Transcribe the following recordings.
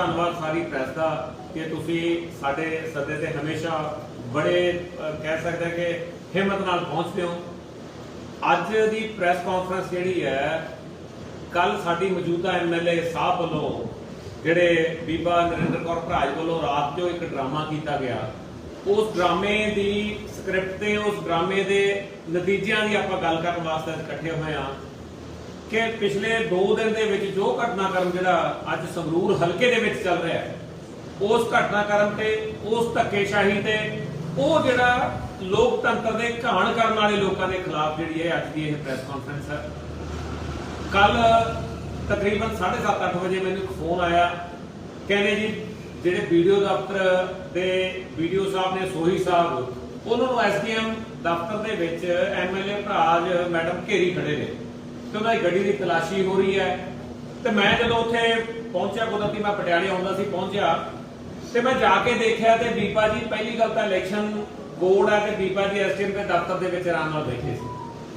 ਧੰਨਵਾਦ ਸਾਰੀ ਪ੍ਰੈਸ ਦਾ ਕਿ ਤੁਸੀਂ ਸਾਡੇ ਸੱਦੇ ਤੇ ਹਮੇਸ਼ਾ ਬੜੇ ਕਹਿ ਸਕਦੇ ਕਿ ਹਿੰਮਤ ਨਾਲ ਪਹੁੰਚਦੇ ਹੋ। ਅੱਜ ਦੀ ਪ੍ਰੈਸ ਕਾਨਫਰੰਸ ਜਿਹੜੀ ਹੈ ਕੱਲ ਸਾਡੀ ਮੌਜੂਦਾ ਐਮਐਲਏ ਸਾਹਿਬ ਵੱਲੋਂ, ਜਿਹੜੇ ਬੀਬਾ ਨਰਿੰਦਰ ਕੌਰ ਭਰਾਜ ਵੱਲੋਂ ਰਾਤ ਜੋ ਇੱਕ ਡਰਾਮਾ ਕੀਤਾ ਗਿਆ। ਉਸ ਡਰਾਮੇ ਦੀ ਸਕ੍ਰਿਪਟ ਤੇ, ਉਸ ਡਰਾਮੇ ਦੇ ਨਤੀਜਿਆਂ ਦੀ ਆਪਾਂ ਗੱਲ ਕਰਨ ਵਾਸਤੇ ਇਕੱਠੇ ਹੋਏ ਹਾਂ। ਕਿ ਪਿਛਲੇ 2 ਦਿਨ ਦੇ ਵਿੱਚ ਜੋ ਘਟਨਾਕ੍ਰਮ ਜਿਹੜਾ ਅੱਜ ਸੰਗਰੂਰ ਹਲਕੇ ਦੇ ਵਿੱਚ ਚੱਲ ਰਿਹਾ ਹੈ, ਉਸ ਘਟਨਾਕ੍ਰਮ ਤੇ, ਉਸ ਧੱਕੇਸ਼ਾਹੀ ਤੇ, ਉਹ ਜਿਹੜਾ ਲੋਕਤੰਤਰ ਦੇ ਘਾਣ ਕਰਨ ਵਾਲੇ ਲੋਕਾਂ ਦੇ ਖਿਲਾਫ ਜਿਹੜੀ ਹੈ ਅੱਜ ਦੀ ਇਹ ਪ੍ਰੈਸ ਕਾਨਫਰੰਸ ਹੈ। ਕੱਲ ਤਕਰੀਬਨ 7:30 ਅੱਠ ਵਜੇ ਮੈਨੂੰ ਇੱਕ ਫੋਨ ਆਇਆ, ਕਹਿੰਦੇ ਜੀ, ਜਿਹੜੇ ਵੀਡੀਓ ਦਫ਼ਤਰ ਦੇ ਵੀਡੀਓ ਸਾਹਿਬ ਨੇ, ਸੋਹੀ ਸਾਹਿਬ, ਉਹਨਾਂ ਨੂੰ ਐਸਡੀਐਮ ਦਫ਼ਤਰ ਦੇ ਵਿੱਚ ਐਮਐਲਏ ਭਰਾਜ ਮੈਡਮ ਘੇਰੀ ਖੜੇ ਨੇ। ਤੇ ਉਹਨਾਂ ਦੀ ਗੱਡੀ ਦੀ ਤਲਾਸ਼ੀ ਹੋ ਰਹੀ ਹੈ। ਤੇ ਮੈਂ ਜਦੋਂ ਉੱਥੇ ਪਹੁੰਚਿਆ, ਕੁਦਰਤੀ ਮੈਂ ਪਟਿਆਲੇ ਆਉਂਦਾ ਸੀ, ਪਹੁੰਚਿਆ, ਤੇ ਮੈਂ ਜਾ ਕੇ ਦੇਖਿਆ ਤੇ ਬੀਬਾ ਜੀ, ਪਹਿਲੀ ਗੱਲ ਤਾਂ ਇਲੈਕਸ਼ਨ ਬੋਰਡ ਆ ਤੇ ਬੀਬਾ ਜੀ ਐਸਡੀਐਮ ਦੇ ਦਫ਼ਤਰ ਦੇ ਵਿੱਚ ਆਰਾਮ ਨਾਲ ਬੈਠੇ ਸੀ।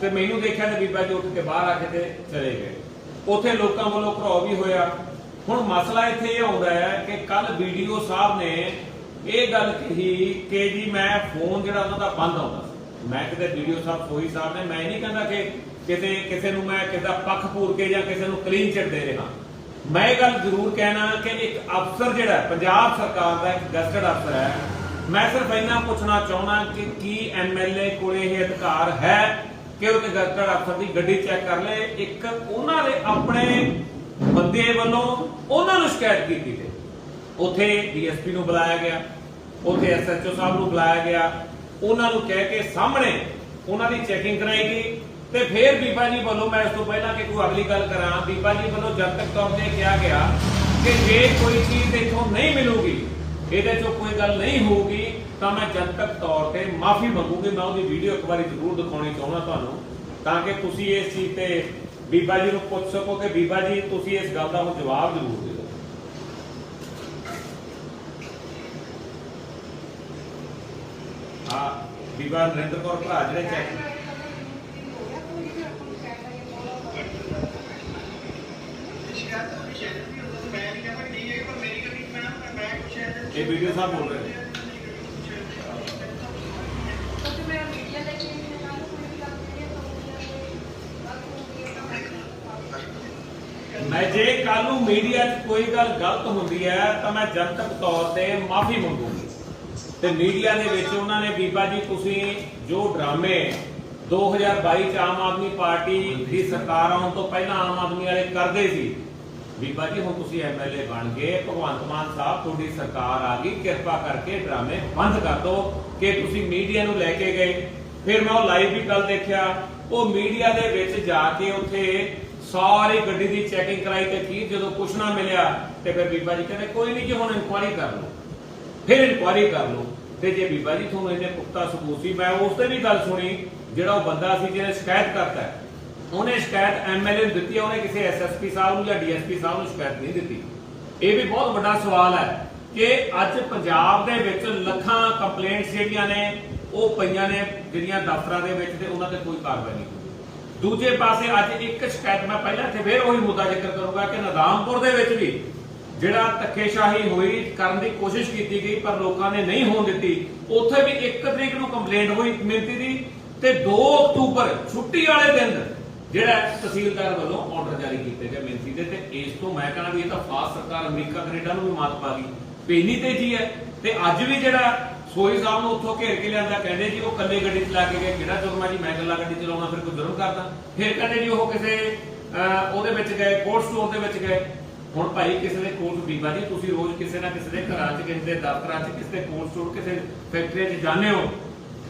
ਤੇ ਮੈਨੂੰ ਦੇਖਿਆ ਤੇ ਬੀਬਾ ਜੀ ਉੱਠ ਕੇ ਬਾਹਰ ਆ ਕੇ ਤੇ ਚਲੇ ਗਏ। ਉੱਥੇ ਲੋਕਾਂ ਵੱਲੋਂ ਘਰੋ ਵੀ ਹੋਇਆ। ਹੁਣ ਮਸਲਾ ਇੱਥੇ ਇਹ ਆਉਂਦਾ ਹੈ ਕਿ ਕੱਲ ਵੀਡੀਓ ਸਾਹਿਬ ਨੇ ਇਹ ਗੱਲ ਕਹੀ ਕਿ ਜੀ ਮੈਂ ਫੋਨ ਜਿਹੜਾ ਉਹਨਾਂ ਦਾ ਬੰਦ ਆਉਂਦਾ ਸੀ। ਮੈਂ ਕਿਤੇ ਵੀਡੀਓ ਸਾਹਿਬ ਕੋਈ ਸਾਹਿਬ ਨੇ, ਮੈਂ ਇਹ ਨਹੀਂ ਕਹਿੰਦਾ ਕਿ ਕਿਤੇ, ਕਿਸੇ ਨੂੰ ਮੈਂ ਕਿਸੇ ਦਾ ਪੱਖ ਪੂਰ ਕੇ ਜਾਂ ਕਿਸੇ ਨੂੰ ਕਲੀਨ ਚਿਟ ਦੇ ਰਿਹਾ। ਮੈਂ ਇਹ ਗੱਲ ਜ਼ਰੂਰ ਕਹਿਣਾ ਕਿ ਇੱਕ ਅਫਸਰ ਜਿਹੜਾ ਪੰਜਾਬ ਸਰਕਾਰ ਦਾ ਇੱਕ ਗਸਟਡ ਅਫਸਰ ਹੈ, ਮੈਂ ਸਿਰਫ ਇੰਨਾ ਪੁੱਛਣਾ ਚਾਹੁੰਦਾ ਕਿ ਕੀ ਐਮਐਲਏ ਕੋਲੇ ਇਹ ਅਧਿਕਾਰ ਹੈ ਕਿ ਉਹ ਗਸਟਡ ਅਫਸਰ ਦੀ ਗੱਡੀ ਚੈੱਕ ਕਰ ਲੈ ਇੱਕ, ਉਹਨਾਂ ਦੇ ਆਪਣੇ ਬੰਦੇ ਵੱਲੋਂ ਉਹਨਾਂ ਨੂੰ ਸ਼ਿਕਾਇਤ ਕੀਤੀ ਗਈ ਉੱਥੇ ਡੀਐਸਪੀ ਨੂੰ ਬੁਲਾਇਆ ਗਿਆ, ਉੱਥੇ ਐਸਐਚਓ ਸਾਹਿਬ ਨੂੰ ਬੁਲਾਇਆ ਗਿਆ। ਉਹਨਾਂ ਨੂੰ ਕਹਿ ਕੇ ਸਾਹਮਣੇ ਉਹਨਾਂ ਦੀ ਚੈਕਿੰਗ ਕਰਾਈ ਗਈ। ਤੇ ਫਿਰ ਬੀਬਾ ਜੀ ਵੱਲੋਂ ਮੈਂ ਇਸ ਤੋਂ ਪਹਿਲਾਂ ਕਿ ਕੋਈ ਅਗਲੀ ਗੱਲ ਕਰਾਂ, ਬੀਬਾ ਜੀ ਵੱਲੋਂ ਜਨਤਕ ਤੌਰ ਤੇ ਕਿਹਾ ਗਿਆ ਕਿ ਜੇ ਕੋਈ ਚੀਜ਼ ਇੱਥੋਂ ਨਹੀਂ ਮਿਲੂਗੀ, ਇਹਦੇ ਚੋਂ ਕੋਈ ਗੱਲ ਨਹੀਂ ਹੋਊਗੀ, ਤਾਂ ਮੈਂ ਜਨਤਕ ਤੌਰ ਤੇ ਮਾਫੀ ਮੰਗੂਗੀ, ਮੈਂ ਉਹਦੀ ਵੀਡੀਓ ਇੱਕ ਵਾਰੀ ਜ਼ਰੂਰ ਦਿਖਾਉਣੀ ਚਾਹੁੰਦਾ ਤੁਹਾਨੂੰ, ਤਾਂ ਕਿ ਤੁਸੀਂ ਇਸ ਚੀਜ਼ ਤੇ ਬੀਬਾ ਜੀ ਨੂੰ ਪੁੱਛ ਸਕੋ ਕਿ ਬੀਬਾ ਜੀ, ਤੁਸੀਂ ਇਸ ਗੱਲ ਦਾ ਹੁਣ ਜਵਾਬ ਜ਼ਰੂਰ ਦਿਓ। ਹਾਂ, ਬੀਬਾ ਨਰਿੰਦਰ ਕੌਰ ਭਰਾ ਜਿਹੜੇ ਚੈੱਕ ਇਹ ਵੀਡੀਓ ਸਾਹਿਬ ਬੋਲ ਰਹੇ ਨੇ। ਮੈਂ ਜੇ ਕੱਲ ਨੂੰ ਮੀਡੀਆ 'ਚ ਕੋਈ ਗੱਲ ਗਲਤ ਹੁੰਦੀ ਹੈ, ਤਾਂ ਮੈਂ ਜਨਤਕ ਤੌਰ ਤੇ ਮਾਫੀ ਮੰਗੂਗੀ। ਤੇ ਮੀਡੀਆ ਦੇ ਵਿੱਚ ਉਹਨਾਂ ਨੇ ਬੀਬਾ ਜੀ, ਤੁਸੀਂ ਜੋ ਡਰਾਮੇ 2022 ਚ ਆਮ ਆਦਮੀ ਪਾਰਟੀ ਦੀ ਸਰਕਾਰ ਆਉਣ ਤੋਂ ਪਹਿਲਾਂ ਆਮ ਆਦਮੀ ਵਾਲੇ ਕਰਦੇ ਸੀ ਬੀਬਾ ਜੀ ਹੁਣ ਤੁਸੀਂ ਐਮਐਲਏ ਬਣ ਗਏ, ਭਗਵੰਤ ਮਾਨ ਸਾਹਿਬ, ਤੁਹਾਡੀ ਸਰਕਾਰ ਆ ਗਈ, ਕਿਰਪਾ ਕਰਕੇ ਡਰਾਮੇ ਬੰਦ ਕਰ ਦਿਓ, ਕਿ ਤੁਸੀਂ ਮੀਡੀਆ ਨੂੰ ਲੈ ਕੇ ਗਏ। ਫਿਰ ਮੈਂ ਉਹ ਲਾਈਵ ਵੀ ਕੱਲ ਦੇਖਿਆ, ਉਹ ਮੀਡੀਆ ਦੇ ਵਿੱਚ ਜਾ ਕੇ ਉੱਥੇ ਸਾਰੀ ਗੱਡੀ ਦੀ ਚੈਕਿੰਗ ਕਰਾਈ ਤੇ ਕੀ, ਜਦੋਂ ਕੁਛ ਨਾ ਮਿਲਿਆ, ਤੇ ਫਿਰ ਬੀਬਾ ਜੀ ਕਹਿੰਦੇ, ਕੋਈ ਨਹੀਂ ਜੀ, ਹੁਣ ਇਨਕੁਆਇਰੀ ਕਰ ਲਓ। ਫਿਰ ਇਨਕੁਆਇਰੀ ਕਰ ਲਓ। ਤੇ ਜੇ ਬੀਬਾ ਜੀ ਤੁਹਾਨੂੰ ਇਹਨੇ ਪੁਖਤਾ ਸਬੂਤ ਸੀ, ਮੈਂ ਉਸ ਤੇ ਵੀ ਗੱਲ ਸੁਣੀ, ਜਿਹੜਾ ਉਹ ਬੰਦਾ ਸੀ ਜਿਹਨੇ ਸ਼ਿਕਾਇਤ ਕਰਤਾ ਉਹਨੇ ਸ਼ਿਕਾਇਤ ਐਮਐਲਏ ਨੂੰ ਦਿੱਤੀ ਹੈ ਉਹਨੇ ਕਿਸੇ ਐਸਐਸਪੀ ਸਾਹਿਬ ਨੂੰ ਜਾਂ ਡੀਐਸਪੀ ਸਾਹਿਬ ਨੂੰ ਸ਼ਿਕਾਇਤ ਨਹੀਂ ਦਿੱਤੀ। ਇਹ ਵੀ ਬਹੁਤ ਵੱਡਾ ਸਵਾਲ ਹੈ ਕਿ ਅੱਜ ਪੰਜਾਬ ਦੇ ਵਿੱਚ ਲੱਖਾਂ ਕੰਪਲੇਂਟਸ ਜਿਹੜੀਆਂ ਨੇ, ਉਹ ਪਈਆਂ ਨੇ ਜਿਹੜੀਆਂ ਦਫ਼ਤਰਾਂ ਦੇ ਵਿੱਚ ਤੇ ਉਹਨਾਂ ਤੇ ਕੋਈ ਕਾਰਵਾਈ ਨਹੀਂ ਦੂਜੇ ਪਾਸੇ ਅੱਜ ਇੱਕ ਸ਼ਿਕਾਇਤ ਮੈਂ ਪਹਿਲਾਂ ਤੇ ਫਿਰ ਉਹੀ ਮੁੱਦਾ ਜ਼ਿਕਰ ਕਰੂੰਗਾ ਕਿ ਨਦਾਮਪੁਰ ਦੇ ਵਿੱਚ ਵੀ ਜਿਹੜਾ ਧੱਕੇਸ਼ਾਹੀ ਹੋਈ ਕਰਨ ਦੀ ਕੋਸ਼ਿਸ਼ ਕੀਤੀ ਗਈ, ਪਰ ਲੋਕਾਂ ਨੇ ਨਹੀਂ ਹੋਣ ਦਿੱਤੀ, ਉੱਥੇ ਵੀ 1 ਤਰੀਕ ਨੂੰ ਕੰਪਲੇਂਟ ਹੋਈ ਮਿਲਤੀ ਦੀ ਤੇ 2 ਅਕਤੂਬਰ ਛੁੱਟੀ ਵਾਲੇ ਦਿਨ ਜਿਹੜਾ ਤਹਿਸੀਲਦਾਰ ਵੱਲੋਂ ਆਰਡਰ ਜਾਰੀ ਕੀਤੇ ਗਏ ਮਿਲਤੀ ਦੇ ਤੇ ਇਸ ਤੋਂ ਮੈਂ ਕਹਣਾ ਵੀ ਇਹ ਤਾਂ ਫਾਸ ਸਰਕਾਰ ਅਮਰੀਕਾ ਕੈਨੇਡਾ ਨੂੰ ਵੀ ਮਾਤ ਪਾ ਗਈ। ਪੇਨੀ ਤੇਜ਼ੀ ਹੈ ਤੇ ਅੱਜ ਵੀ ਜਿਹੜਾ ਸੋਈ ਸਾਹਿਬ ਨੂੰ ਉੱਥੋਂ ਘੇਰ ਕੇ ਲਿਆਂਦਾ ਕਹਿੰਦੇ ਜੀ ਉਹ ਕੱਲੇ ਗੱਡੀ ਚਲਾ ਕੇ ਗਏ ਕਿਹੜਾ ਜੁਰਮ ਹੈ ਜੀ ਮੈਂ ਇਕੱਲਾ ਗੱਡੀ ਚਲਾਉਣਾ ਫਿਰ ਕੋਈ ਜੁਰਮ ਕਰਦਾ। ਫਿਰ ਕਹਿੰਦੇ ਜੀ ਉਹ ਕਿਸੇ ਅਹ, ਉਹਦੇ ਵਿੱਚ ਗਏ ਕੋਰਟ ਸਟੋਰ ਦੇ ਵਿੱਚ ਗਏ। ਹੁਣ ਭਾਈ ਕਿਸੇ ਦੇ ਕੋਰਟ ਬੀਬਾ ਜੀ ਤੁਸੀਂ ਰੋਜ਼ ਕਿਸੇ ਨਾ ਕਿਸੇ ਦੇ ਘਰਾਂ 'ਚ ਕਿਸੇ ਦੇ ਦਫ਼ਤਰਾਂ 'ਚ ਕਿਸੇ ਦੇ ਕੋਰਟ ਸਟੋਰ ਕਿਸੇ ਫੈਕਟਰੀ 'ਚ ਜਾਂਦੇ ਹੋ।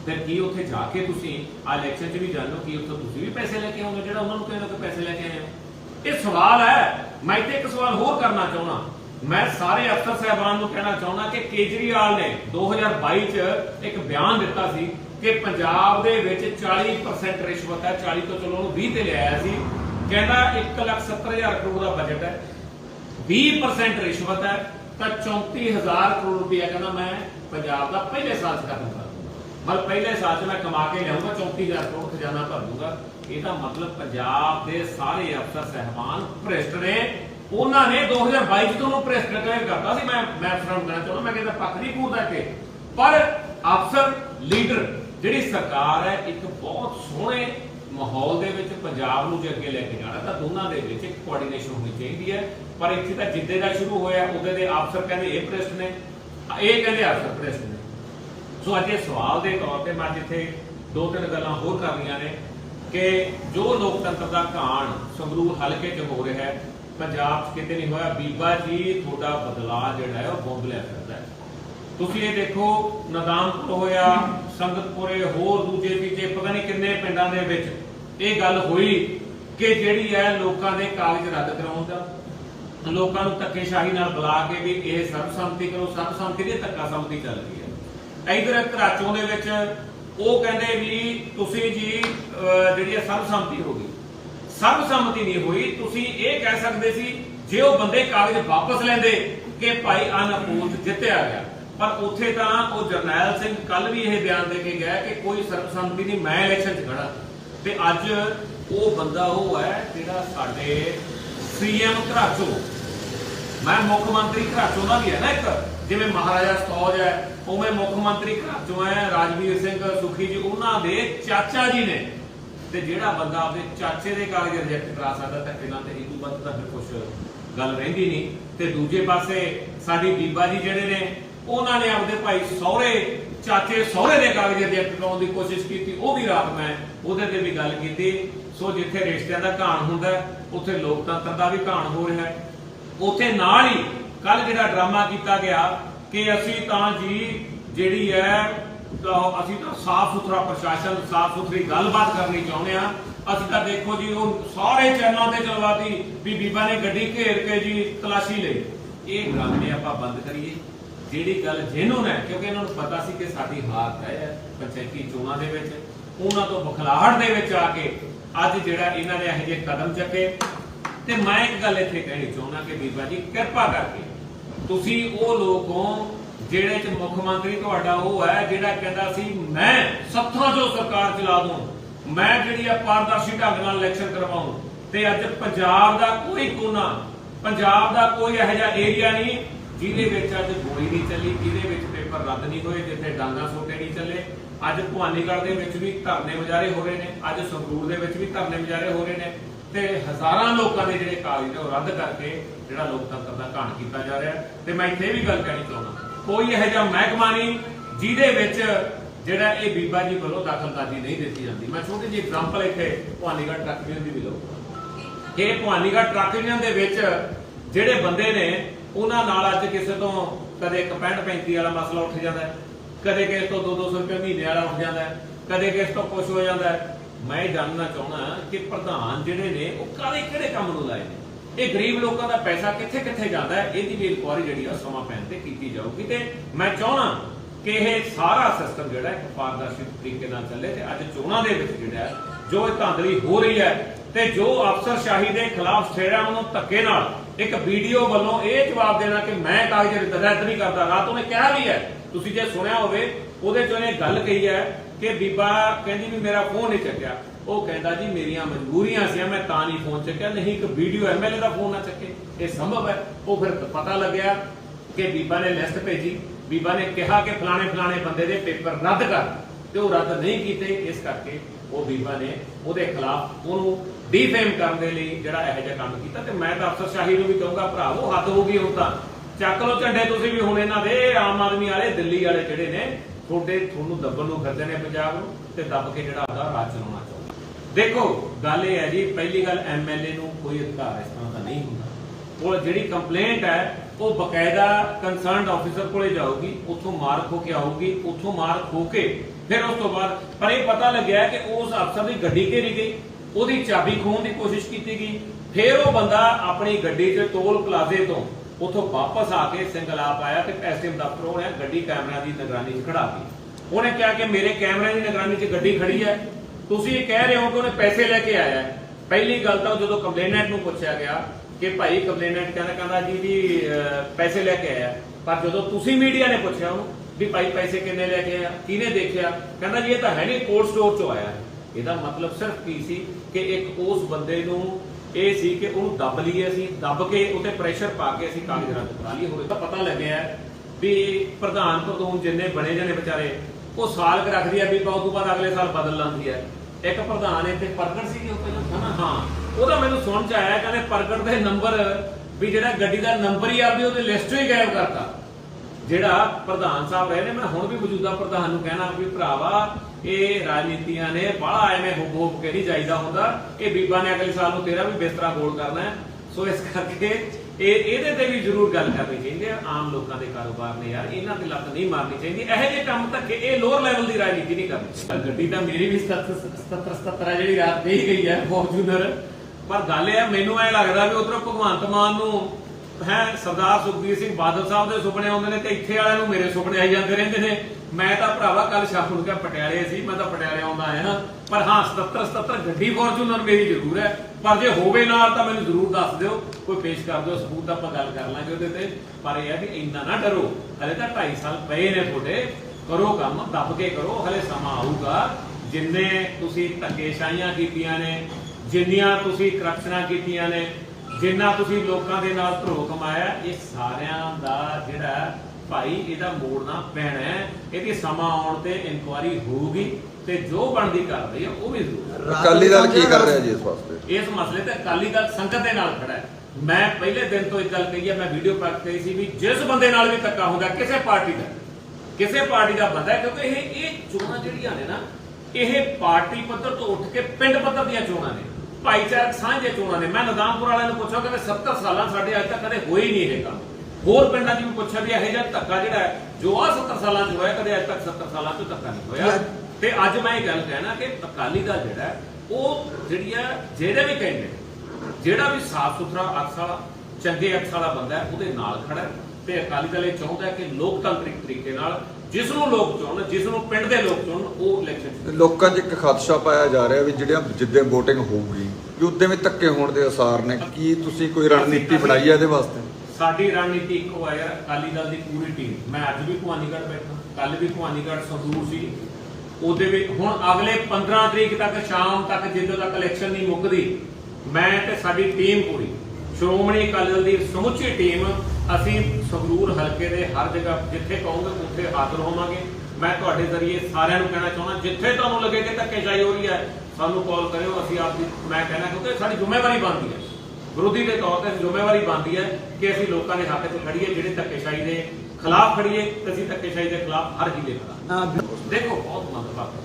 ਫਿਰ ਕੀ ਉੱਥੇ ਜਾ ਕੇ ਤੁਸੀਂ ਆ ਇਲੈਕਸ਼ਨ 'ਚ ਵੀ ਜਾਣੋ ਕੀ ਉੱਥੇ ਤੁਸੀਂ ਵੀ ਪੈਸੇ ਲੈ ਕੇ ਆਉਂਗੇ, ਜਿਹੜਾ ਉਹਨਾਂ ਨੂੰ ਕਹਿੰਦੇ ਕਿ ਪੈਸੇ ਲੈ ਕੇ ਆਏ ਹੋ ਇਹ ਸਵਾਲ ਹੈ। ਮੈਂ ਤੇ ਇੱਕ ਸਵਾਲ ਹੋਰ ਕਰਨਾ ਚਾਹੁੰਦਾ। ਮੈਂ ਸਾਰੇ ਅਫਸਰ ਸਾਹਿਬਾਨ ਨੂੰ ਕਹਿਣਾ ਚਾਹੁੰਦਾ ਕਿ ਕੇਜਰੀਵਾਲ ਨੇ 2022 ਚ ਇੱਕ ਬਿਆਨ ਦਿੱਤਾ ਸੀ ਕਿ ਪੰਜਾਬ ਦੇ ਵਿੱਚ 40% ਰਿਸ਼ਵਤ ਹੈ 40 ਤੋਂ ਚਲੋ ਉਹਨੂੰ 20 ਤੇ ਲਿਆਇਆ ਸੀ। ਕਹਿੰਦਾ 170000 ਕਰੋੜ ਦਾ ਬਜਟ ਹੈ। 20% ਰਿਸ਼ਵਤ ਹੈ ਤਾਂ 34000 ਕਰੋੜ ਰੁਪਇਆ ਕਹਿੰਦਾ ਮੈਂ ਪੰਜਾਬ ਦਾ ਪਹਿਲੇ ਸਾਲ 'ਚ ਖਤਮ ਕਰ ਮਤਲਬ ਪਹਿਲੇ ਸਾਲ 'ਚ ਮੈਂ ਕਮਾ ਕੇ ਲਿਆਉਂਗਾ 34000 ਕਰੋੜ ਖਜ਼ਾਨਾ ਭਰ ਦੂੰਗਾ। ਇਹਦਾ ਮਤਲਬ ਪੰਜਾਬ ਦੇ ਸਾਰੇ ਅਫਸਰ ਸਹਿਬਾਨ ਭ੍ਰਿਸ਼ਟ ਨੇ। ਉਹਨਾਂ ਨੇ 2022 ਚ ਤੋਂ ਉਹਨੂੰ ਪ੍ਰੈਸ ਡਿਕਲੇਅਰ ਕਰਤਾ ਸੀ। ਮੈਂ ਮੈਂ ਫਰਮ ਕਰਨਾ ਚਾਹੁੰਦਾ, ਮੈਂ ਕਹਿੰਦਾ ਪੱਖ ਨਹੀਂ ਪੂਰਦਾ ਕਿ ਪਰ ਅਫਸਰ, ਲੀਡਰ, ਜਿਹੜੀ ਸਰਕਾਰ ਹੈ, ਇੱਕ ਬਹੁਤ ਸੋਹਣੇ ਮਾਹੌਲ ਦੇ ਵਿੱਚ ਪੰਜਾਬ ਨੂੰ ਜੇ ਅੱਗੇ ਲੈ ਕੇ ਜਾਣਾ, ਤਾਂ ਦੋਨਾਂ ਦੇ ਵਿੱਚ ਇੱਕ ਕੋਆਰਡੀਨੇਸ਼ਨ ਹੋਣੀ ਚਾਹੀਦੀ ਹੈ। ਪਰ ਇੱਥੇ ਤਾਂ ਜਿੱਦੇ ਦਾ ਸ਼ੁਰੂ ਹੋਇਆ, ਉਹਦੇ ਦੇ ਅਫਸਰ ਕਹਿੰਦੇ ਇਹ ਪ੍ਰੈਸਟ ਨੇ। ਇਹ ਕਹਿੰਦੇ ਅਫਸਰ ਪ੍ਰੈਸਟ ਨੇ। ਸੋ ਅੱਜ ਇਹ ਸਵਾਲ ਦੇ ਤੌਰ ਤੇ ਮੈਂ ਜਿੱਥੇ ਦੋ ਤਿੰਨ ਗੱਲਾਂ ਹੋਰ ਕਰਨੀਆਂ ਨੇ ਕਿ ਜੋ ਲੋਕਤੰਤਰ ਦਾ ਘਾਣ ਸੰਗਰੂਰ ਹਲਕੇ 'ਚ ਹੋ ਰਿਹਾ ਹੈ, ਪੰਜਾਬ 'ਚ ਕਿਤੇ ਨਹੀਂ ਹੋਇਆ, ਬੀਬਾ ਜੀ, ਤੁਹਾਡਾ ਬਦਲਾਅ ਜਿਹੜਾ ਹੈ ਉਹ ਬੋਂਬਲਿਆ ਫਿਰਦਾ ਹੈ। ਤੁਸੀਂ ਇਹ ਦੇਖੋ ਨਦਾਮਪੁਰ ਹੋਇਆ, ਸੰਗਤਪੁਰੇ, ਹੋਰ ਦੂਜੇ ਤੀਜੇ, ਪਤਾ ਨਹੀਂ ਕਿੰਨੇ ਪਿੰਡਾਂ ਦੇ ਵਿੱਚ ਇਹ ਗੱਲ ਹੋਈ ਕਿ ਜਿਹੜੀ ਹੈ ਲੋਕਾਂ ਦੇ ਕਾਗਜ਼ ਰੱਦ ਕਰਾਉਣ ਦਾ, ਲੋਕਾਂ ਨੂੰ ਧੱਕੇਸ਼ਾਹੀ ਨਾਲ ਬੁਲਾ ਕੇ ਵੀ ਇਹ ਸਰਬਸੰਮਤੀ ਕਰੋ, ਸਰਬਸੰਮਤੀ ਦੀ ਧੱਕਾ ਸੰਮਤੀ ਚੱਲ ਰਹੀ ਹੈ। ਇਧਰ ਘਰਾਚੋਂ ਦੇ ਵਿੱਚ ਉਹ ਕਹਿੰਦੇ ਵੀ ਤੁਸੀਂ ਜੀ ਜਿਹੜੀ ਸਰਬਸੰਮਤੀ ਹੋ ਗਈ। ਸਰਬਸੰਮਤੀ ਨਹੀਂ ਹੋਈ, ਤੁਸੀਂ ਇਹ ਕਹਿ ਸਕਦੇ ਸੀ, ਜੇ ਉਹ ਬੰਦੇ ਕਾਗਜ਼ ਵਾਪਸ ਲੈਂਦੇ ਕਿ ਭਾਈ ਅਨਪੂਤ ਜਿੱਤਿਆ ਗਿਆ। ਪਰ ਉੱਥੇ ਤਾਂ ਉਹ ਜਰਨੈਲ ਸਿੰਘ ਕੱਲ ਵੀ ਇਹ ਬਿਆਨ ਦੇ ਕੇ ਗਿਆ ਕਿ ਕੋਈ ਸਰਬਸੰਮਤੀ ਨਹੀਂ, ਮੈਂ ਇਲੈਕਸ਼ਨ 'ਚ ਖੜਾ ਤੇ ਅੱਜ ਉਹ ਬੰਦਾ ਉਹ ਹੈ ਜਿਹੜਾ ਸਾਡੇ ਸੀਐਮ ਘਰਾਚੋਂ ਮੈਂ ਮੁੱਖ ਮੰਤਰੀ ਘਰਾਚੋਂ ਦਾ ਵੀ ਹੈ ਨਾ ਇੱਕ, ਜਿਵੇਂ ਮਹਾਰਾਜਾ ਸਤੌਜ ਹੈ। ਉਵੇਂ ਮੁੱਖ ਮੰਤਰੀ ਘਰਾਚੋਂ ਹੈ, ਰਾਜਵੀਰ ਸਿੰਘ ਸੁਖੀ ਜੀ, ਉਹਨਾਂ ਦੇ ਚਾਚਾ ਜੀ ਨੇ। ਤੇ ਜਿਹੜਾ ਬੰਦਾ ਆਪਣੇ ਚਾਚੇ ਦੇ ਕਾਗਜ਼ ਰਿਜੈਕਟ ਕਰਾ ਸਕਦਾ, ਤਾਂ ਇਹਨਾਂ ਤੇ ਇਦੋਂ ਵੱਧ ਤਾਂ ਫਿਰ ਕੁਝ ਗੱਲ ਰਹਿੰਦੀ ਨਹੀਂ। ਤੇ ਦੂਜੇ ਪਾਸੇ ਸਾਡੀ ਬੀਬਾ ਜੀ ਜਿਹੜੇ ਨੇ, ਉਹਨਾਂ ਨੇ ਆਪਦੇ ਭਾਈ ਸਹੁਰੇ, ਚਾਚੇ ਸਹੁਰੇ ਦੇ ਕਾਗਜ਼ ਰਿਜੈਕਟ ਕਰਾਉਣ ਦੀ ਕੋਸ਼ਿਸ਼ ਕੀਤੀ, ਉਹ ਵੀ ਰਾਤ ਮੈਂ ਉਹਦੇ ਤੇ ਵੀ ਗੱਲ ਕੀਤੀ। ਸੋ ਜਿੱਥੇ ਰਿਸ਼ਤਿਆਂ ਦਾ ਘਾਣ ਹੁੰਦਾ, ਉੱਥੇ ਲੋਕਤੰਤਰ ਦਾ ਵੀ ਘਾਣ ਹੋ ਰਿਹਾ। ਹੈ ਉੱਥੇ ਨਾਲ ਹੀ ਕੱਲ ਜਿਹੜਾ ਡਰਾਮਾ ਕੀਤਾ ਗਿਆ ਕਿ ਅਸੀਂ ਤਾਂ ਜੀ ਜਿਹੜੀ ਹੈ ਅਸੀਂ ਤਾਂ ਸਾਫ਼ ਸੁਥਰਾ ਪ੍ਰਸ਼ਾਸਨ ਸਾਫ਼ ਸੁਥਰੀ ਗੱਲਬਾਤ ਕਰਨੀ ਚਾਹੁੰਦੇ ਆ ਅਸੀਂ ਤਾਂ ਦੇਖੋ ਜੀ, ਉਹ ਸਾਰੇ ਚੈਨਲਾਂ ਤੇ ਚਲਵਾਤੀ। ਵੀ ਬੀਬਾ ਨੇ ਗੱਡੀ ਘੇਰ ਕੇ ਜੀ ਤਲਾਸ਼ੀ ਲਈ। ਇਹ ਡਰਾਮੇ ਆਪਾਂ ਬੰਦ ਕਰੀਏ, ਜਿਹੜੀ ਗੱਲ ਜੈਨੂਨ ਹੈ, ਕਿਉਂਕਿ ਇਹਨਾਂ ਨੂੰ ਪਤਾ ਸੀ ਕਿ ਸਾਡੀ ਹਾਰ ਹੈ ਪੰਚਾਇਤੀ ਚੋਣਾਂ ਦੇ ਵਿੱਚ, ਉਹਨਾਂ ਤੋਂ ਬਖਲਾਹਟ ਦੇ ਵਿੱਚ ਆ ਕੇ ਅੱਜ ਜਿਹੜਾ ਇਹਨਾਂ ਨੇ ਇਹੋ ਜਿਹੇ ਕਦਮ ਚੱਕੇ। ਤੇ ਮੈਂ ਇੱਕ ਗੱਲ ਇੱਥੇ ਕਹਿਣੀ ਚਾਹੁੰਦਾ ਕਿ ਬੀਬਾ ਜੀ, ਕਿਰਪਾ ਕਰਕੇ ਤੁਸੀਂ ਉਹ ਲੋਕ ਹੋ ਜਿਹੜੇ ਚ ਮੁੱਖ ਮੰਤਰੀ ਤੁਹਾਡਾ ਉਹ ਹੈ ਜਿਹੜਾ ਕਹਿੰਦਾ ਸੀ, ਮੈਂ ਸੱਥਾਂ ਜੋ ਸਰਕਾਰ ਚਲਾ ਦੂੰ। ਮੈਂ ਜਿਹੜੀ ਆ ਪਾਰਦਰਸ਼ੀ ਢੰਗ ਨਾਲ ਇਲੈਕਸ਼ਨ ਕਰਵਾਉਂ। ਤੇ ਅੱਜ ਪੰਜਾਬ ਦਾ ਕੋਈ ਕੋਨਾ, ਪੰਜਾਬ ਦਾ ਕੋਈ ਇਹੋ ਜਿਹਾ ਏਰੀਆ ਨਹੀਂ ਜਿਹਦੇ ਵਿੱਚ ਅੱਜ ਗੋਲੀ ਨਹੀਂ ਚੱਲੀ, ਜਿਹਦੇ ਵਿੱਚ ਪੇਪਰ ਰੱਦ ਨਹੀਂ ਹੋਏ, ਜਿੱਥੇ ਡਾਂਗਾ ਸੋਟੇ ਨਹੀਂ ਚੱਲੇ। ਅੱਜ ਭਵਾਨੀਗੜ੍ਹ ਦੇ ਵਿੱਚ ਵੀ ਧਰਨੇ ਮੁਜ਼ਾਰੇ ਹੋ ਰਹੇ ਨੇ। ਅੱਜ ਸੰਗਰੂਰ ਦੇ ਵਿੱਚ ਵੀ ਧਰਨੇ ਮੁਜ਼ਾਰੇ ਹੋ ਰਹੇ ਨੇ। ਤੇ ਹਜ਼ਾਰਾਂ ਲੋਕਾਂ ਦੇ ਜਿਹੜੇ ਕਾਗਜ਼ ਨੇ ਉਹ ਰੱਦ ਕਰਕੇ ਜਿਹੜਾ ਲੋਕਤੰਤਰ ਦਾ ਘਾਣ ਕੀਤਾ ਜਾ ਰਿਹਾ ਤੇ ਮੈਂ ਇੱਥੇ ਵੀ ਗੱਲ ਕਹਿਣੀ ਚਾਹੁੰਦਾ ਕੋਈ ਇਹੋ ਜਿਹਾ ਮਹਿਕਮਾ ਨਹੀਂ ਜਿਹਦੇ ਵਿੱਚ ਜਿਹੜਾ ਇਹ ਬੀਬਾ ਜੀ ਵੱਲੋਂ ਦਖਲਅੰਦਾਜ਼ੀ ਨਹੀਂ ਦਿੱਤੀ ਜਾਂਦੀ। ਮੈਂ ਛੋਟੀ ਜਿਹੀ ਐਗਜ਼ਾਮਪਲ ਇੱਥੇ ਭਵਾਨੀਗੜ੍ਹ ਟਰੱਕ ਯੂਨੀਅਨ ਦੀ ਵੀ ਲਊਂਗਾ ਕਿ ਭਵਾਨੀਗੜ੍ਹ ਟਰੱਕ ਯੂਨੀਅਨ ਦੇ ਵਿੱਚ ਜਿਹੜੇ ਬੰਦੇ ਨੇ, ਉਹਨਾਂ ਨਾਲ ਅੱਜ ਕਿਸੇ ਤੋਂ ਕਦੇ ਇੱਕ 65 35 ਵਾਲਾ ਮਸਲਾ ਉੱਠ ਜਾਂਦਾ ਕਦੇ ਕਿਸੇ ਤੋਂ 2-200 ਰੁਪਏ ਮਹੀਨੇ ਵਾਲਾ ਉੱਠ ਜਾਂਦਾ ਕਦੇ ਕਿਸੇ ਤੋਂ ਕੁਝ ਹੋ ਜਾਂਦਾ ਮੈਂ ਜਾਣਨਾ ਚਾਹੁੰਦਾ ਕਿ ਪ੍ਰਧਾਨ ਜਿਹੜੇ ਨੇ, ਉਹ ਕਾਹਦੇ ਕਿਹੜੇ ਕੰਮ ਨੂੰ ਲਾਏ ਨੇ? ਇਹ ਗਰੀਬ ਲੋਕਾਂ ਦਾ ਪੈਸਾ ਕਿੱਥੇ ਕਿੱਥੇ ਜਾਂਦਾ ਹੈ? ਇਹਦੀ ਵੀ ਇਨਕੁਆਰੀ ਜਿਹੜੀ ਆ ਸਮਾਂ ਪੈਣ ਤੇ ਕੀਤੀ ਜਾਊਗੀ ਤੇ ਮੈਂ ਚਾਹਣਾ ਕਿ ਇਹ ਸਾਰਾ ਸਿਸਟਮ ਜਿਹੜਾ ਹੈ ਪਾਰਦਰਸ਼ੀ ਤਰੀਕੇ ਨਾਲ ਚੱਲੇ ਤੇ ਅੱਜ ਚੋਣਾਂ ਦੇ ਵਿੱਚ ਜਿਹੜਾ ਜੋ ਇਹ ਧਾਂਦਲੀ ਹੋ ਰਹੀ ਹੈ ਤੇ ਜੋ ਅਫਸਰਸ਼ਾਹੀ ਦੇ ਖਿਲਾਫ ਛੇੜਿਆ ਉਹਨੂੰ ਧੱਕੇ ਨਾਲ ਇੱਕ ਵੀਡੀਓ ਵੱਲੋਂ ਇਹ ਜਵਾਬ ਦੇਣਾ ਕਿ ਮੈਂ ਕਾਗਜ਼ ਰੱਦ ਨਹੀਂ ਕਰਦਾ, ਰਾਤ ਉਹਨੇ ਕਿਹਾ ਵੀ ਹੈ। ਤੁਸੀਂ ਜੇ ਸੁਣਿਆ ਹੋਵੇ, ਉਹਦੇ ਚ ਉਹਨੇ ਗੱਲ ਕਹੀ ਹੈ ਕਿ ਬੀਬਾ ਕਹਿੰਦੀ ਵੀ ਮੇਰਾ ਫੋਨ ਨਹੀਂ ਚੱਕਿਆ। ਉਹ ਕਹਿੰਦਾ ਜੀ, ਮੇਰੀਆਂ ਮਜਬੂਰੀਆਂ ਸੀ, ਮੈਂ ਤਾਂ ਨਹੀਂ ਫੋਨ ਚੱਕਿਆ, ਨਹੀਂ ਇੱਕ ਵੀਡੀਓ ਐਮਐਲਏ ਦਾ ਫੋਨ ਨਾ ਚੱਕੇ। ਇਹ ਸੰਭਵ ਹੈ। ਉਹ ਫਿਰ ਪਤਾ ਲੱਗਿਆ ਕਿ ਬੀਬਾ ਨੇ ਲਿਸਟ ਭੇਜੀ। ਬੀਬਾ ਨੇ ਕਿਹਾ ਕਿ ਫਲਾਣੇ ਫਲਾਣੇ ਬੰਦੇ ਦੇ ਪੇਪਰ ਰੱਦ ਕਰ ਤੇ ਉਹ ਰੱਦ ਨਹੀਂ ਕੀਤੇ। ਇਸ ਕਰਕੇ ਉਹ ਬੀਬਾ ਨੇ ਉਹਦੇ ਖਿਲਾਫ ਉਹਨੂੰ ਡੀਫੇਮ ਕਰਨ ਦੇ ਲਈ ਜਿਹੜਾ ਇਹੋ ਜਿਹਾ ਕੰਮ ਕੀਤਾ। ਤੇ ਮੈਂ ਤਾਂ ਅਫਸਰ ਸ਼ਾਹੀ ਨੂੰ ਵੀ ਕਹੂੰਗਾ ਭਰਾਵੋ ਹੱਦ ਹੋ ਗਈ ਹੁਣ ਤਾਂ। ਚੱਕ ਲਓ ਝੰਡੇ ਤੁਸੀਂ ਵੀ ਹੁਣ ਇਹਨਾਂ ਦੇ, ਆਮ ਆਦਮੀ ਵਾਲੇ, ਦਿੱਲੀ ਵਾਲੇ ਜਿਹੜੇ ਨੇ ਤੁਹਾਡੇ ਤੁਹਾਨੂੰ ਦੱਬਣ ਨੂੰ ਫਿਰਦੇ ਨੇ ਪੰਜਾਬ ਨੂੰ ਤੇ ਦੱਬ ਕੇ ਜਿਹੜਾ ਆਪਦਾ ਰਾਜ ਚਲਾਉਣਾ ਚਾਹੁੰਦੇ ਦੇਖੋ, ਗੱਲ ਇਹ ਹੈ ਜੀ, ਪਹਿਲੀ ਗੱਲ ਐਮਐਲਏ ਨੂੰ ਕੋਈ ਅਧਿਕਾਰ ਇਸ ਤਰ੍ਹਾਂ ਦਾ ਨਹੀਂ ਹੁੰਦਾ। ਉਹ ਜਿਹੜੀ ਕੰਪਲੇਂਟ ਹੈ, ਉਹ ਬਕਾਇਦਾ ਕੰਸਰਨਡ ਆਫੀਸਰ ਕੋਲੇ ਜਾਊਗੀ, ਉੱਥੋਂ ਮਾਰਕ ਹੋ ਕੇ ਆਊਗੀ, ਉੱਥੋਂ ਮਾਰਕ ਹੋ ਕੇ ਫਿਰ ਉਸ ਤੋਂ ਬਾਅਦ, ਪਰ ਇਹ ਪਤਾ ਲੱਗਿਆ ਕਿ ਉਸ ਅਫਸਰ ਦੀ ਗੱਡੀ ਘੇਰੀ ਗਈ, ਉਹਦੀ ਚਾਬੀ ਖੋਹਣ ਦੀ ਕੋਸ਼ਿਸ਼ ਕੀਤੀ ਗਈ, ਫਿਰ ਉਹ ਬੰਦਾ ਆਪਣੀ ਗੱਡੀ 'ਚ ਟੋਲ ਪਲਾਜ਼ੇ ਤੋਂ ਉੱਥੋਂ ਵਾਪਸ ਆ ਕੇ ਸਿੰਗਲਾਪ ਆਇਆ ਤੇ ਐਸਟੀਐਮ ਦਫ਼ਤਰ ਉਹਨੇ ਗੱਡੀ ਕੈਮਰਿਆਂ ਦੀ ਨਿਗਰਾਨੀ 'ਚ ਖੜਾ ਦਿੱਤੀ ਉਹਨੇ ਕਿਹਾ ਕਿ ਮੇਰੇ ਕੈਮਰਿਆਂ ਦੀ ਨਿਗਰਾਨੀ 'ਚ ਗੱਡੀ ਖੜੀ ਹੈ। ਤੁਸੀਂ ਇਹ ਕਹਿ ਰਹੇ ਹੋ ਕਿ ਉਹਨੇ ਪੈਸੇ ਲੈ ਕੇ ਆਇਆ ਹੈ। ਪਹਿਲੀ ਗੱਲ ਤਾਂ ਜਦੋਂ ਕੰਪਲੇਨੈਂਟ ਨੂੰ ਪੁੱਛਿਆ ਗਿਆ ਕਿ ਭਾਈ ਕੰਪਲੇਨੈਂਟ ਕਹਿੰਦਾ ਕਹਿੰਦਾ ਜੀ ਵੀ ਪੈਸੇ ਲੈ ਕੇ ਆਇਆ। ਪਰ ਜਦੋਂ ਤੁਸੀਂ ਮੀਡੀਆ ਨੇ ਪੁੱਛਿਆ ਉਹਨੂੰ ਵੀ ਭਾਈ ਪੈਸੇ ਕਿੰਨੇ ਲੈ ਕੇ ਆਇਆ, ਕਿਹਨੇ ਦੇਖਿਆ? ਕਹਿੰਦਾ ਜੀ ਇਹ ਤਾਂ ਹੈ ਨਹੀਂ ਕੋਲਡ ਸਟੋਰ ਚੋਂ ਆਇਆ। ਇਹਦਾ ਮਤਲਬ ਸਿਰਫ ਕੀ ਸੀ ਕਿ ਇੱਕ ਉਸ ਬੰਦੇ ਨੂੰ ਇਹ ਸੀ ਕਿ ਉਹਨੂੰ ਦੱਬ ਲਈਏ ਅਸੀਂ, ਦੱਬ ਕੇ ਉਤੇ ਪ੍ਰੈਸ਼ਰ ਪਾ ਕੇ ਅਸੀਂ ਕਾਗਜ਼ ਰੱਦ ਕਰਾ ਲਈਏ। ਹੋਵੇ ਤਾਂ ਪਤਾ ਲੱਗਿਆ ਵੀ ਪ੍ਰਧਾਨ ਪ੍ਰਧੂਨ ਜਿੰਨੇ ਬਣੇ ਜਣੇ ਵਿਚਾਰੇ, ਉਹ ਸਾਲ ਕੁ ਰੱਖਦੀ ਆ ਵੀ ਉਸ ਤੋਂ ਬਾਅਦ ਅਗਲੇ ਸਾਲ ਬਦਲ ਲਾਂਦੀ ਹੈ ਇੱਕ ਪ੍ਰਧਾਨ ਇੱਥੇ ਪ੍ਰਗਟ ਸੀ ਉਹ ਪਹਿਲਾਂ ਹਨਾ ਹਾਂ। ਉਹਦਾ ਮੈਨੂੰ ਸੁਣ ਚ ਆਇਆ, ਕਹਿੰਦੇ ਪ੍ਰਗਟ ਦੇ ਨੰਬਰ ਵੀ ਜਿਹੜਾ ਗੱਡੀ ਦਾ ਨੰਬਰ ਹੀ ਆ ਵੀ ਉਹਦੇ ਲਿਸਟ ਹੀ ਗਾਇਬ ਕਰਤਾ। ਜਿਹੜਾ ਪ੍ਰਧਾਨ ਸਾਹਿਬ ਰਹੇ ਨੇ, ਮੈਂ ਹੁਣ ਵੀ ਮੌਜੂਦਾ ਪ੍ਰਧਾਨ ਨੂੰ ਕਹਿਣਾ ਵੀ ਭਰਾਵਾ ਇਹ ਰਾਜਨੀਤੀਆਂ ਨੇ ਬੜਾ ਐਵੇਂ ਹੁਬ ਹੁਬ ਕੇ ਨਹੀਂ ਜਾਈਦਾ ਹੁੰਦਾ। ਇਹ ਬੀਬਾ ਨੇ ਅਗਲੇ ਸਾਲ ਨੂੰ ਤੇਰਾ ਵੀ ਬਿਸਤਰਾ ਗੋਲ ਕਰਨਾ ਹੈ। ਸੋ ਇਸ ਕਰਕੇ ਇਹ ਇਹਦੇ ਤੇ ਵੀ ਜ਼ਰੂਰ ਗੱਲ ਕਰਨੀ ਚਾਹੀਦੀ ਹੈ। ਆਮ ਲੋਕਾਂ ਦੇ ਕਾਰੋਬਾਰ ਨੇ ਯਾਰ ਇਹਨਾਂ ਤੇ ਲੱਤ ਨਹੀਂ ਮਾਰਨੀ ਚਾਹੀਦੀ। ਇਹੋ ਜਿਹੇ ਕੰਮ ਧੱਕੇ ਇਹ ਲੋਅਰ ਲੈਵਲ ਦੀ ਰਾਜਨੀਤੀ ਨਹੀਂ ਕਰਨੀ ਗੱਡੀ ਤਾਂ ਮੇਰੀ ਵੀ 77 77 ਹੈ ਜਿਹੜੀ ਰਾਤ ਗਈ ਗਈ ਹੈ ਫੋਰਚੂਨਰ ਪਰ ਗੱਲ ਇਹ ਮੈਨੂੰ ਐ ਲੱਗਦਾ ਵੀ ਉਧਰੋਂ ਭਗਵੰਤ ਮਾਨ ਨੂੰ ਹੈ, ਸਰਦਾਰ ਸੁਖਬੀਰ ਸਿੰਘ ਬਾਦਲ ਸਾਹਿਬ ਦੇ ਸੁਪਨੇ ਆਉਂਦੇ ਨੇ ਤੇ ਇੱਥੇ ਵਾਲਿਆਂ ਨੂੰ ਮੇਰੇ ਸੁਪਨੇ ਆਈ ਜਾਂਦੇ ਰਹਿੰਦੇ ਨੇ। ਮੈਂ ਤਾਂ ਭਰਾਵਾ ਕੱਲ ਸ਼ਾਮ ਨੂੰ ਪਟਿਆਲੇ ਸੀ, ਮੈਂ ਤਾਂ ਪਟਿਆਲੇ ਆਉਂਦਾ ਆਇਆ ਨਾ। ਪਰ ਹਾਂ 77 77 ਗੱਡੀ ਫੋਰਚੂਨਰ ਮੇਰੀ ਜ਼ਰੂਰ ਹੈ। ਪਰ ਜੇ ਹੋਵੇ ਨਾਲ ਤਾਂ ਮੈਨੂੰ ਜ਼ਰੂਰ ਦੱਸ ਦਿਓ। ਕੋਈ ਪੇਸ਼ ਕਰ ਦਿਓ, ਸਬੂਤ ਆਪਾਂ ਗੱਲ ਕਰ ਲਾਂਗੇ ਉਹਦੇ ਤੇ। ਪਰ ਇਹ ਹੈ ਕਿ ਇੰਨਾ ਨਾ ਡਰੋ। ਹਲੇ ਤਾਂ 2.5 ਸਾਲ ਪਏ ਨੇ ਤੁਹਾਡੇ। ਕਰੋ ਕੰਮ, ਦੱਬ ਕੇ ਕਰੋ, ਹਲੇ ਸਮਾਂ ਆਊਗਾ। ਜਿੰਨੇ ਤੁਸੀਂ ਧੱਕੇਸ਼ਾਹੀਆਂ ਕੀਤੀਆਂ ਨੇ, ਜਿੰਨੀਆਂ ਤੁਸੀਂ ਕਰਪਸ਼ਨਾਂ ਕੀਤੀਆਂ ਨੇ ਜਿੰਨਾ ਤੁਸੀਂ ਲੋਕਾਂ ਦੇ ਨਾਲ ਧਰੋ ਕਮਾਇਆ ਇਹ ਸਾਰਿਆਂ ਦਾ ਜਿਹੜਾ ਭਾਈ ਇਹਦਾ ਮੋੜਨਾ ਪੈਣਾ ਹੈ। ਇਹਦੀ ਸਮਾਂ ਆਉਣ ਤੇ ਇਨਕੁਆਰੀ ਹੋਊਗੀ ਤੇ ਜੋ ਬਣਦੀ ਕਾਰਵਾਈ ਹੈ ਉਹ ਵੀ ਜ਼ਰੂਰ ਅਕਾਲੀ ਦਲ ਕੀ ਕਰ ਰਿਹਾ ਜੀ ਇਸ ਵਾਸਤੇ? ਇਸ ਮਸਲੇ ਤੇ ਅਕਾਲੀ ਦਲ ਸੰਗਤ ਦੇ ਨਾਲ ਖੜਾ ਹੈ। ਮੈਂ ਪਹਿਲੇ ਦਿਨ ਤੋਂ ਇੱਕ ਗੱਲ ਕਹੀ ਹੈ ਮੈਂ ਵੀਡੀਓ ਪਾ ਕੇ ਕਹੀ ਸੀ ਵੀ ਜਿਸ ਬੰਦੇ ਨਾਲ ਵੀ ਧੱਕਾ ਹੁੰਦਾ ਕਿਸੇ ਪਾਰਟੀ ਦਾ ਕਿਸੇ ਪਾਰਟੀ ਦਾ ਬੰਦਾ ਹੈ ਕਿਉਂਕਿ ਇਹ ਇਹ ਚੋਣਾਂ ਜਿਹੜੀਆਂ ਨੇ ਨਾ ਇਹ ਪਾਰਟੀ ਪੱਧਰ ਤੋਂ ਉੱਠ ਕੇ ਪਿੰਡ ਪੱਧਰ ਦੀਆਂ ਚੋਣਾਂ ਨੇ। ਭਾਈਚਾਰਕ ਸਾਂਝੇ ਚੋਣਾਂ ਨੇ ਮੈਂ ਨਦਾਮਪੁਰ ਵਾਲਿਆਂ ਨੂੰ ਪੁੱਛਿਆ ਕਹਿੰਦੇ 70 ਸਾਲਾਂ ਸਾਡੇ ਅੱਜ ਤੱਕ ਕਦੇ ਹੋਈ ਨਹੀਂ ਇਹ ਕੰਮ ਹੋਰ ਪਿੰਡਾਂ 'ਚ ਵੀ ਪੁੱਛਿਆ ਵੀ ਇਹੋ ਜਿਹਾ ਧੱਕਾ ਜਿਹੜਾ ਜੋ ਆ 70 ਸਾਲਾਂ 'ਚ ਹੋਇਆ ਕਦੇ ਅੱਜ ਤੱਕ 70 ਸਾਲਾਂ 'ਚ ਧੱਕਾ ਨਹੀਂ ਹੋਇਆ। ਤੇ ਅੱਜ ਮੈਂ ਇਹ ਗੱਲ ਕਹਿਣਾ ਕਿ ਅਕਾਲੀ ਦਲ ਜਿਹੜਾ ਉਹ ਜਿਹੜੀ ਹੈ ਜਿਹੜੇ ਵੀ ਕਹਿੰਦੇ ਜਿਹੜਾ ਵੀ ਸਾਫ਼ ਸੁਥਰਾ ਅਕਸ ਵਾਲਾ ਚੰਗੇ ਅਕਸ ਵਾਲਾ ਬੰਦਾ ਹੈ ਉਹਦੇ ਨਾਲ ਖੜਾ ਤੇ ਅਕਾਲੀ ਦਲ ਇਹ ਚਾਹੁੰਦਾ ਕਿ ਲੋਕਤੰਤਰਿਕ ਤਰੀਕੇ ਨਾਲ ਜਿਸ ਨੂੰ ਲੋਕ ਚੁਣਨ ਜਿਸ ਨੂੰ ਪਿੰਡ ਦੇ ਲੋਕ ਚੁਣਨ ਉਹ ਇਲੈਕਸ਼ਨ ਲੋਕਾਂ 'ਚ ਇੱਕ ਖਦਸ਼ਾ ਪਾਇਆ ਜਾ ਰਿਹਾ ਵੀ ਜਿਹੜੀਆਂ ਜਿੱਦਾਂ VOTING ਹੋਊਗੀ ਵੀ ਉਦੋਂ ਵੀ ਧੱਕੇ ਹੋਣ ਦੇ ਅਸਾਰ ਨੇ। ਕੀ ਤੁਸੀਂ ਕੋਈ ਰਣਨੀਤੀ ਬਣਾਈ ਹੈ ਇਹਦੇ ਵਾਸਤੇ? ਸਾਡੀ ਰਣਨੀਤੀ ਇੱਕੋ ਹੈ ਅਕਾਲੀ ਦਲ ਦੀ ਪੂਰੀ ਟੀਮ ਮੈਂ ਅੱਜ ਵੀ ਭਵਾਨੀਗੜ੍ਹ ਬੈਠਾ ਕੱਲ ਵੀ ਭਵਾਨੀਗੜ੍ਹ ਸੰਗਰੂਰ ਸੀ। ਉਹਦੇ ਵਿੱਚ ਹੁਣ ਅਗਲੇ 15 ਤਰੀਕ ਤੱਕ ਸ਼ਾਮ ਤੱਕ ਜਦੋਂ ਤੱਕ ਇਲੈਕਸ਼ਨ ਨਹੀਂ ਮੁੱਕਦੀ ਮੈਂ ਤੇ ਸਾਡੀ ਟੀਮ ਪੂਰੀ ਸ਼੍ਰੋਮਣੀ ਅਕਾਲੀ ਦਲ ਦੀ ਸਮੁੱਚੀ ਟੀਮ ਅਸੀਂ ਸੰਗਰੂਰ ਹਲਕੇ ਦੇ ਹਰ ਜਗ੍ਹਾ ਜਿੱਥੇ ਕਹੋਗੇ ਉੱਥੇ ਹਾਜ਼ਰ ਹੋਵਾਂਗੇ। ਮੈਂ ਤੁਹਾਡੇ ਜ਼ਰੀਏ ਸਾਰਿਆਂ ਨੂੰ ਕਹਿਣਾ ਚਾਹੁੰਦਾ ਜਿੱਥੇ ਤੁਹਾਨੂੰ ਲੱਗੇ ਕਿ ਧੱਕੇਸ਼ਾਹੀ ਹੋ ਰਹੀ ਹੈ ਸਾਨੂੰ ਕਾਲ ਕਰਿਓ ਅਸੀਂ ਆਪਦੀ ਮੈਂ ਕਹਿਣਾ ਕਿਉਂਕਿ ਸਾਡੀ ਜ਼ਿੰਮੇਵਾਰੀ ਬਣਦੀ ਹੈ। ਵਿਰੋਧੀ ਦੇ ਤੌਰ ਤੇ ਜ਼ਿੰਮੇਵਾਰੀ ਬਣਦੀ ਹੈ ਕਿ ਅਸੀਂ ਲੋਕਾਂ ਦੇ ਹੱਕ 'ਚ ਖੜੀਏ ਜਿਹੜੇ ਧੱਕੇਸ਼ਾਹੀ ਦੇ ਖਿਲਾਫ ਖੜੀਏ ਅਸੀਂ ਧੱਕੇਸ਼ਾਹੀ ਦੇ ਖਿਲਾਫ ਹਰ ਹੀਲੇ ਕਰਾਂਗੇ। ਦੇਖੋ ਬਹੁਤ ਮਤਲਬ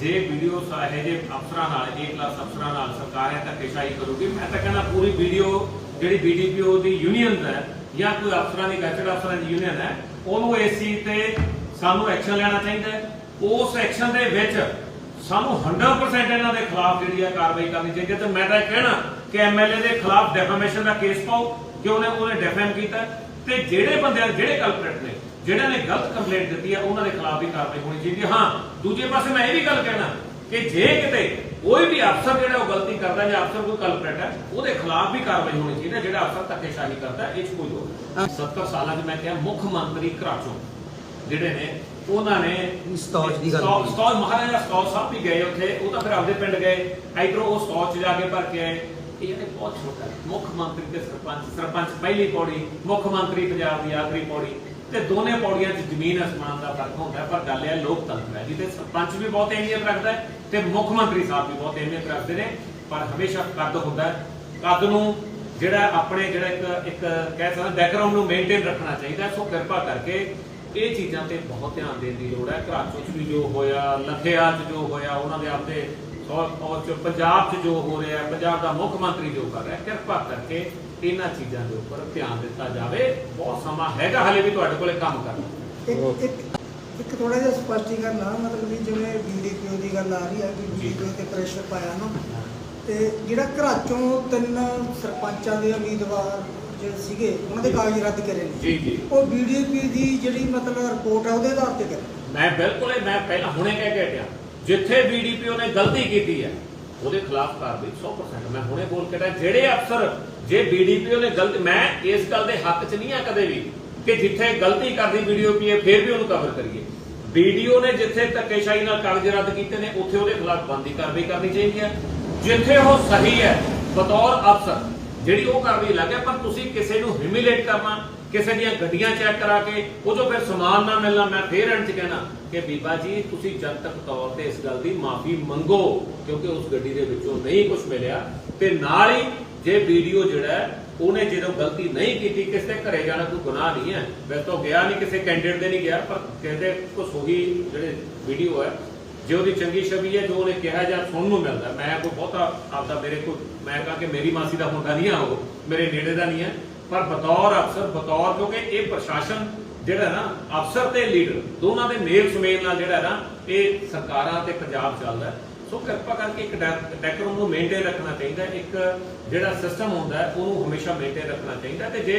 ਜੇ ਵੀਡੀਓ ਇਹੋ ਜਿਹੇ ਅਫਸਰਾਂ ਨਾਲ ਏ ਕਲਾਸ ਅਫਸਰਾਂ ਨਾਲ ਸਰਕਾਰ ਧੱਕੇਸ਼ਾਹੀ ਕਰੂਗੀ ਮੈਂ ਤਾਂ ਕਹਿੰਦਾ ਪੂਰੀ ਵੀਡੀਓ ਜਿਹੜੀ ਬੀਡੀਪੀਓ ਦੀ ਯੂਨੀਅਨ ਹੈ ਜਾਂ ਕੋਈ ਅਫਸਰਾਂ ਦੀ ਗੈਸਟਡ ਅਫਸਰਾਂ ਦੀ ਯੂਨੀਅਨ ਹੈ, ਉਹਨੂੰ ਇਸ ਚੀਜ਼ ਤੇ ਸਾਨੂੰ ਐਕਸ਼ਨ ਲੈਣਾ ਚਾਹੀਦਾ ਹੈ। ਉਸ ਐਕਸ਼ਨ ਦੇ ਵਿੱਚ ਸਾਨੂੰ 100% ਇਹਨਾਂ ਦੇ ਖਿਲਾਫ ਜਿਹੜੀ ਹੈ ਕਾਰਵਾਈ ਕਰਨੀ ਚਾਹੀਦੀ ਹੈ। ਤੇ ਮੈਂ ਤਾਂ ਇਹ ਕਹਿਣਾ ਕਿ ਐਮਐਲਏ ਦੇ ਖਿਲਾਫ ਡੈਫਾਮੇਸ਼ਨ ਦਾ ਕੇਸ ਪਾਓ, ਕਿ ਉਹਨੇ ਉਹਨੇ ਡੈਫੇਮ ਕੀਤਾ ਤੇ ਜਿਹੜੇ ਬੰਦੇ ਜਿਹੜੇ ਕਲਪਰੇਟ ਨੇ ਜਿਹੜਿਆਂ ਨੇ ਗਲਤ ਕੰਪਲੇਂਟ ਦਿੱਤੀ ਹੈ, ਉਹਨਾਂ ਦੇ ਖਿਲਾਫ ਵੀ ਕਾਰਵਾਈ ਹੋਣੀ ਚਾਹੀਦੀ ਹੈ। ਹਾਂ, ਦੂਜੇ ਪਾਸੇ ਮੈਂ ਇਹ ਵੀ ਗੱਲ ਕਹਿਣਾ ਕਿ ਜੇ ਕਿਤੇ ਕੋਈ ਵੀ ਅਫਸਰ ਜਿਹੜਾ ਉਹ ਗਲਤੀ ਕਰਦਾ ਜਾਂ ਅਫਸਰ ਕੋਈ ਕਲਪਰੇਟ ਹੈ ਉਹਦੇ ਖਿਲਾਫ ਵੀ ਕਾਰਵਾਈ ਹੋਣੀ ਚਾਹੀਦੀ ਹੈ ਜਿਹੜਾ ਅਫਸਰ ਧੱਕੇਸ਼ਾਹੀ ਕਰਦਾ ਹੈ, ਇਹ 'ਚ ਕੋਈ ਲੋੜ 70 ਸਾਲਾਂ 'ਚ ਮੈਂ ਕਿਹਾ ਮੁੱਖ ਮੰਤਰੀ ਘਰਾਚੋਂ ਜਿਹੜੇ ਨੇ ਉਹਨਾਂ ਨੇ ਸਟੌਚ ਦੀ ਗੱਲ ਕੀਤੀ। ਸਟੌਚ ਮਹਾਰਾਜਾ ਸਟੌਚ ਸਾਹਿਬ ਵੀ ਗਏ ਉੱਥੇ ਉਹ ਤਾਂ ਫਿਰ ਆਪਦੇ ਪਿੰਡ ਗਏ ਇਧਰੋਂ ਉਹ ਸਟੌਚ 'ਚ ਜਾ ਕੇ ਭਰ ਕੇ ਆਏ ਇਹ ਬਹੁਤ ਛੋਟਾ ਹੈ। ਮੁੱਖ ਮੰਤਰੀ ਤੇ ਸਰਪੰਚ ਸਰਪੰਚ ਪਹਿਲੀ ਪੌੜੀ ਮੁੱਖ ਮੰਤਰੀ ਪੰਜਾਬ ਦੀ ਆਖਰੀ ਪੌੜੀ ਤੇ ਦੋਨੇ ਪੌੜੀਆਂ 'ਚ ਜ਼ਮੀਨ ਅਸਮਾਨ ਦਾ ਫ਼ਰਕ ਹੁੰਦਾ ਪਰ ਗੱਲ ਇਹ ਲੋਕਤੰਤਰ ਹੈ ਜਿਹਦੇ ਸਰਪੰਚ ਵੀ ਬਹੁਤ ਅਹਿਮੀਅਤ ਰੱਖਦਾ ਹੈ ਤੇ ਮੁੱਖ ਮੰਤਰੀ ਸਾਹਿਬ ਵੀ ਬਹੁਤ ਅਹਿਮੀਅਤ ਰੱਖਦੇ ਨੇ, ਪਰ ਹਮੇਸ਼ਾ ਕੱਦ ਹੁੰਦਾ ਹੈ। ਕੱਦ ਨੂੰ ਜਿਹੜਾ ਆਪਣੇ ਜਿਹੜਾ ਇੱਕ ਇੱਕ ਕਹਿ ਸਕਦੇ ਬੈਕਗ੍ਰਾਉਂਡ ਨੂੰ ਮੇਨਟੇਨ ਰੱਖਣਾ ਚਾਹੀਦਾ ਸੋ ਕਿਰਪਾ ਕਰਕੇ ਇਹ ਚੀਜ਼ਾਂ ਤੇ ਬਹੁਤ ਧਿਆਨ ਦੇਣ ਦੀ ਲੋੜ ਹੈ। ਘਰਾਚੋਂ ਚ ਵੀ ਜੋ ਹੋਇਆ ਲਖਿਆ ਚ ਜੋ ਹੋਇਆ, ਉਹਨਾਂ ਦੇ ਆਪਦੇ ਔਰ ਪੰਜਾਬ ਚ ਜੋ ਹੋ ਰਿਹਾ ਪੰਜਾਬ ਦਾ ਮੁੱਖ ਮੰਤਰੀ ਜੋ ਕਰ ਰਿਹਾ ਕਿਰਪਾ ਕਰਕੇ ਇਹਨਾਂ ਚੀਜ਼ਾਂ ਦੇ ਉੱਪਰ ਧਿਆਨ ਦਿੱਤਾ ਜਾਵੇ। ਬਹੁਤ ਸਮਾਂ ਹੈਗਾ ਹਲੇ ਵੀ ਤੁਹਾਡੇ ਕੋਲੇ ਕੰਮ ਕਰਨ। ਇੱਕ ਥੋੜਾ ਜਿਹਾ ਸਪਸ਼ਟੀਕਰਨ ਆ ਮਤਲਬ ਵੀ ਜਿਵੇਂ ਬੀਡੀਪੀਓ ਦੀ ਗੱਲ ਆ ਰਹੀ ਹੈ ਕਿ ਬੀਡੀਪੀਓ ਤੇ ਪ੍ਰੈਸ਼ਰ ਪਾਇਆ ਨਾ। ਤੇ ਜਿਹੜਾ ਘਰਾਚੋਂ ਤਿੰਨ ਸਰਪੰਚਾਂ ਦੇ ਉਮੀਦਵਾਰ ਜਿਹੜੇ ਸੀਗੇ ਉਹਨਾਂ ਦੇ ਕਾਗਜ਼ ਰੱਦ ਕਰੇ ਨੇ। ਜੀ ਜੀ। ਉਹ ਬੀਡੀਪੀ ਦੀ ਜਿਹੜੀ ਮਤਲਬ ਰਿਪੋਰਟ ਹੈ ਉਹਦੇ ਆਧਾਰ ਤੇ ਕਰੇ। ਮੈਂ ਬਿਲਕੁਲ ਮੈਂ ਪਹਿਲਾਂ ਹੁਣੇ ਕਹਿ ਕੇ ਹਟਿਆ। ਜਿੱਥੇ ਬੀਡੀਪੀਓ ਨੇ ਗਲਤੀ ਕੀਤੀ ਹੈ ਉਹਦੇ ਖਿਲਾਫ ਕਾਰਵਾਈ 100% ਮੈਂ ਹੁਣੇ ਬੋਲ ਕੇ ਜਿਹੜੇ ਅਫਸਰ ਜੇ ਬੀਡੀਪੀਓ ਨੇ ਗਲਤ, ਮੈਂ ਇਸ ਗੱਲ ਦੇ ਹੱਕ 'ਚ ਨਹੀਂ ਆ ਕਦੇ ਵੀ ਕਿ ਜਿੱਥੇ ਗਲਤੀ ਕਰਦੀ ਬੀਡੀਓਪੀ ਫਿਰ ਵੀ ਉਹਨੂੰ ਕਵਰ ਕਰੀਏ। ਵੀਡੀਓ ਨੇ ਜਿੱਥੇ ਧੱਕੇਸ਼ਾਹੀ ਨਾਲ ਕਾਗਜ਼ ਰੱਦ ਕੀਤੇ ਨੇ, ਉੱਥੇ ਉਹਦੇ ਖਿਲਾਫ ਬੰਦੀ ਕਾਰਵਾਈ ਕਰਨੀ ਚਾਹੀਦੀ ਹੈ। ਜਿੱਥੇ ਉਹ ਸਹੀ ਹੈ, ਬਤੌਰ ਅਫਸਰ, ਜਿਹੜੀ ਉਹ ਕਾਰਵਾਈ ਲੱਗ ਗਿਆ, ਪਰ ਤੁਸੀਂ ਕਿਸੇ ਨੂੰ ਹਿਊਮਿਲੇਟ ਕਰਨਾ, ਕਿਸੇ ਦੀਆਂ ਗੱਡੀਆਂ ਚੈੱਕ ਕਰਾ ਕੇ, ਉਹ ਜੋ ਫਿਰ ਸਮਾਨ ਨਾ ਮਿਲਣਾ, ਮੈਂ ਫੇਰ ਐਂਡ ਚ ਕਹਿਣਾ ਕਿ ਬੀਬਾ ਜੀ, ਤੁਸੀਂ ਜਨਤਕ ਤੌਰ ਤੇ ਇਸ ਗੱਲ ਦੀ ਮਾਫੀ ਮੰਗੋ, ਕਿਉਂਕਿ ਉਸ ਗੱਡੀ ਦੇ ਵਿੱਚੋਂ ਨਹੀਂ ਕੁਝ ਮਿਲਿਆ ਤੇ ਨਾਲ ਹੀ ਜੇ ਵੀਡੀਓ ਜਿਹੜਾ ਉਹਨੇ ਜਦੋਂ ਗਲਤੀ ਨਹੀਂ ਕੀਤੀ, ਕਿਸੇ ਦੇ ਘਰੇ ਜਾਣਾ ਕੋਈ ਗੁਨਾਹ ਨਹੀਂ ਹੈ। ਵੈਸੇ ਤਾਂ ਗਿਆ ਨਹੀਂ, ਕਿਸੇ ਕੈਂਡੀਡੇਟ ਦੇ ਨਹੀਂ ਗਿਆ, ਪਰ ਕਹਿੰਦੇ ਕੁਝ ਉਹੀ ਜਿਹੜੇ ਵੀਡੀਓ ਹੈ, ਜੇ ਉਹਦੀ ਚੰਗੀ ਛਵੀ ਹੈ, ਜੋ ਉਹਨੇ ਕਿਹਾ ਜਾਂ ਸੁਣਨ ਨੂੰ ਮਿਲਦਾ, ਮੈਂ ਕੋਈ ਬਹੁਤਾ ਆਪਦਾ ਮੇਰੇ ਕੋਲ, ਮੈਂ ਕਹਾਂ ਕਿ ਮੇਰੀ ਮਾਸੀ ਦਾ ਮੁੰਡਾ ਨਹੀਂ ਆ ਉਹ, ਮੇਰੇ ਨੇੜੇ ਦਾ ਨਹੀਂ ਹੈ। ਪਰ ਬਤੌਰ ਅਫਸਰ, ਬਤੌਰ ਕਿਉਂਕਿ ਇਹ ਪ੍ਰਸ਼ਾਸਨ ਜਿਹੜਾ ਨਾ, ਅਫਸਰ ਤੇ ਲੀਡਰ ਦੋਨਾਂ ਦੇ ਮੇਲ ਸੁਮੇਲ ਨਾਲ ਜਿਹੜਾ ਨਾ, ਇਹ ਸਰਕਾਰਾਂ ਤੇ ਪੰਜਾਬ ਚੱਲਦਾ ਸੋ ਕਿਰਪਾ ਕਰਕੇ ਇੱਕ ਡੈਕਰਮ ਨੂੰ ਮੇਨਟੇਨ ਰੱਖਣਾ ਚਾਹੀਦਾ ਇੱਕ ਜਿਹੜਾ ਸਿਸਟਮ ਹੁੰਦਾ ਉਹਨੂੰ ਹਮੇਸ਼ਾ ਮੇਨਟੇਨ ਰੱਖਣਾ ਚਾਹੀਦਾ ਤੇ ਜੇ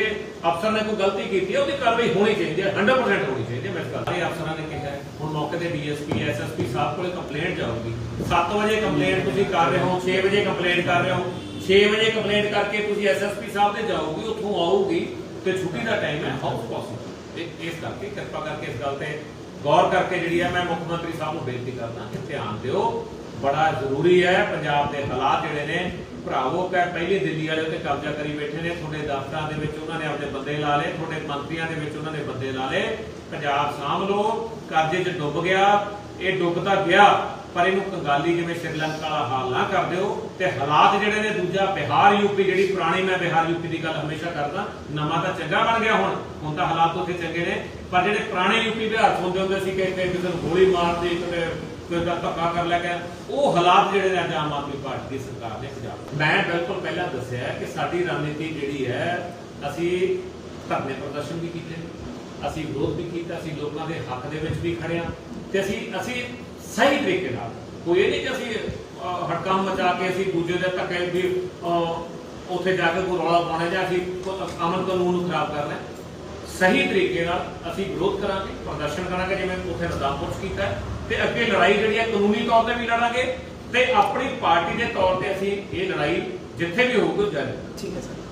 ਅਫਸਰ ਨੇ ਕੋਈ ਗਲਤੀ ਕੀਤੀ ਹੈ, ਉਹਦੀ ਕਾਰਵਾਈ ਹੋਣੀ ਚਾਹੀਦੀ ਹੈ 100% ਹੋਣੀ ਚਾਹੀਦੀ ਹੈ, ਮੈਂ ਸਾਰੇ ਅਫਸਰਾਂ ਨੇ ਕਿਹਾ ਹੁਣ ਮੌਕੇ ਤੇ ਡੀਐਸਪੀ ਐਸਐਸਪੀ ਸਾਹਿਬ ਕੋਲੇ ਕੰਪਲੇਂਟ ਜਾਊਗੀ। 7 ਵਜੇ ਕੰਪਲੇਂਟ ਤੁਸੀਂ ਕਰ ਰਹੇ ਹੋ 6 ਵਜੇ ਕੰਪਲੇਂਟ ਕਰ ਰਹੇ ਹੋ। 6 ਵਜੇ ਕੰਪਲੇਂਟ ਕਰਕੇ ਤੁਸੀਂ ਐਸਐਸਪੀ ਸਾਹਿਬ ਦੇ ਜਾਓਗੇ ਉੱਥੋਂ ਆਊਗੀ ਤੇ ਛੁੱਟੀ ਦਾ ਟਾਈਮ ਹੈ ਹਾਊਸ ਪੋਸੀਬਲ ਇਸ ਕਰਕੇ ਕਿਰਪਾ ਕਰਕੇ ਇਸ ਗੱਲ ਤੇ ਗੌਰ ਕਰਕੇ ਜਿਹੜੀ ਹੈ, ਮੈਂ ਮੁੱਖ ਮੰਤਰੀ ਸਾਹਿਬ ਨੂੰ ਬੇਨਤੀ ਕਰਦਾ ਕਿ ਧਿਆਨ ਦਿਓ। ਬੜਾ ਜ਼ਰੂਰੀ ਹੈ। ਪੰਜਾਬ ਦੇ ਹਾਲਾਤ ਜਿਹੜੇ ਨੇ, ਭਰਾਵੋ ਕਹਿ ਪਹਿਲੀ ਦਿੱਲੀ ਵਾਲੇ ਉੱਤੇ ਕਬਜ਼ਾ ਕਰੀ ਬੈਠੇ ਨੇ। ਤੁਹਾਡੇ ਦਫ਼ਤਰਾਂ ਦੇ ਵਿੱਚ ਉਹਨਾਂ ਨੇ ਆਪਣੇ ਬੰਦੇ ਲਾ ਲਏ, ਤੁਹਾਡੇ ਮੰਤਰੀਆਂ ਦੇ ਵਿੱਚ ਉਹਨਾਂ ਨੇ ਬੰਦੇ ਲਾ ਲਏ। ਪੰਜਾਬ ਸਾਂਭ ਲਓ, ਕਰਜ਼ੇ 'ਚ ਡੁੱਬ ਗਿਆ, ਇਹ ਡੁੱਬਦਾ ਗਿਆ, ਪਰ ਇਹਨੂੰ ਕੰਗਾਲੀ ਜਿਵੇਂ ਸ਼੍ਰੀਲੰਕਾ ਵਾਲਾ ਹਾਲ ਨਾ ਕਰ ਦਿਓ। ਤੇ ਹਾਲਾਤ ਜਿਹੜੇ ਨੇ, ਦੂਜਾ ਬਿਹਾਰ ਯੂਪੀ ਜਿਹੜੀ ਪੁਰਾਣੀ ਮੈਂ ਬਿਹਾਰ ਯੂਪੀ ਦੀ ਗੱਲ ਹਮੇਸ਼ਾ ਕਰਦਾ, ਨਵਾਂ ਤਾਂ ਚੰਗਾ ਬਣ ਗਿਆ ਹੁਣ। ਹੁਣ ਤਾਂ ਹਾਲਾਤ ਉੱਥੇ ਚੰਗੇ ਨੇ। ਪਰ ਜਿਹੜੇ ਪੁਰਾਣੇ ਯੂਪੀ ਬਿਹਾਰ ਸੁਣਦੇ ਹੁੰਦੇ ਸੀ ਕਿ ਇੱਥੇ ਕਿਸੇ ਨੂੰ ਗੋਲੀ ਮਾਰਦੇ ਕਿਤੇ ਦਾ ਧੱਕਾ ਕਰ ਲਿਆ ਗਿਆ। ਉਹ ਹਾਲਾਤ ਜਿਹੜੇ ਨੇ ਅੱਜ ਆਮ ਆਦਮੀ ਪਾਰਟੀ ਦੀ ਸਰਕਾਰ ਨੇ ਪੰਜਾਬ ਮੈਂ ਬਿਲਕੁਲ ਪਹਿਲਾਂ ਦੱਸਿਆ ਕਿ ਸਾਡੀ ਰਣਨੀਤੀ ਜਿਹੜੀ ਹੈ ਅਸੀਂ ਧਰਨੇ ਪ੍ਰਦਰਸ਼ਨ ਵੀ ਕੀਤੇ ਅਸੀਂ ਵਿਰੋਧ ਵੀ ਕੀਤਾ ਅਸੀਂ ਲੋਕਾਂ ਦੇ ਹੱਕ ਦੇ ਵਿੱਚ ਵੀ ਖੜੇ ਤੇ ਅਸੀਂ ਅਸੀਂ ਸਹੀ ਤਰੀਕੇ ਨਾਲ ਕੋਈ ਇਹ ਨਹੀਂ ਕਿ ਅਸੀਂ ਅਹ, ਮਚਾ ਕੇ ਅਸੀਂ ਦੂਜੇ ਦੇ ਧੱਕੇ ਵੀ ਉੱਥੇ ਜਾ ਕੇ ਕੋਈ ਰੌਲਾ ਪਾਉਣਾ ਜਾਂ ਅਸੀਂ ਅਮਨ ਕਾਨੂੰਨ ਨੂੰ ਖਰਾਬ ਕਰਨਾ ਸਹੀ ਤਰੀਕੇ ਨਾਲ ਅਸੀਂ ਵਿਰੋਧ ਕਰਾਂਗੇ ਪ੍ਰਦਰਸ਼ਨ ਕਰਾਂਗੇ ਜਿਵੇਂ ਉੱਥੇ ਨਦਾਮਪੁਰ ਕੀਤਾ ਤੇ ਅੱਗੇ ਲੜਾਈ ਜਿਹੜੀ ਹੈ ਕਾਨੂੰਨੀ ਤੌਰ ਤੇ ਵੀ ਲੜਾਂਗੇ ਤੇ ਆਪਣੀ ਪਾਰਟੀ ਦੇ ਤੌਰ ਤੇ ਅਸੀਂ ਇਹ ਲੜਾਈ ਜਿੱਥੇ ਵੀ ਹੋਊਗੀ ਜਾਰੀ ਠੀਕ ਹੈ ਸਰ।